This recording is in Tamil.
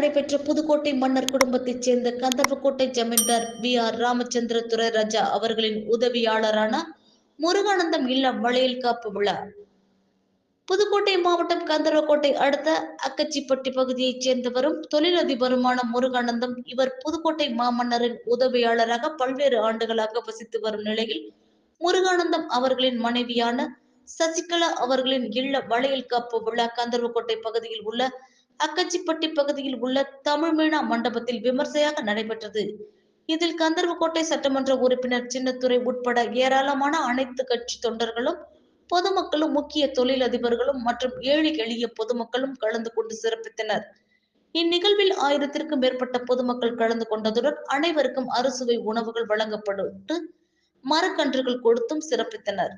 நடைபெற்ற புதுக்கோட்டை மன்னர் குடும்பத்தைச் சேர்ந்த கந்தர்வக்கோட்டை ஜமீன்தார் வி. ஆர். ராமச்சந்திர துரை துரைராஜா அவர்களின் உதவியாளரான முருகானந்தம் இல்லம் வளையல் காப்பு விழா. புதுக்கோட்டை மாவட்டம் கந்தர்வக்கோட்டை அடுத்த அக்கச்சிப்பட்டி பகுதியைச் சேர்ந்தவரும் தொழிலதிபருமான முருகானந்தம் இவர் புதுக்கோட்டை மாமன்னரின் உதவியாளராக பல்வேறு ஆண்டுகளாக வசித்து வரும் நிலையில் முருகானந்தம் அவர்களின் மனைவியான சசிகலா அவர்களின் இல்ல வளையல் காப்பு விழா கந்தர்வக்கோட்டை பகுதியில் உள்ள அக்கச்சிப்பட்டி பகுதியில் உள்ள தமிழ் மீனா மண்டபத்தில் விமர்சையாக நடைபெற்றது. இதில் கந்தர்வக்கோட்டை சட்டமன்ற உறுப்பினர் சின்னத்துறை உட்பட ஏராளமான அனைத்து கட்சி தொண்டர்களும் பொதுமக்களும் முக்கிய தொழிலதிபர்களும் மற்றும் ஏழை எளிய பொதுமக்களும் கலந்து கொண்டு சிறப்பித்தனர். இந்நிகழ்வில் ஆயிரத்திற்கும் மேற்பட்ட பொதுமக்கள் கலந்து கொண்டதுடன் அனைவருக்கும் அறுசுவை உணவுகள் வழங்கப்பட்டு மரக்கன்றுகள் கொடுத்தும் சிறப்பித்தனர்.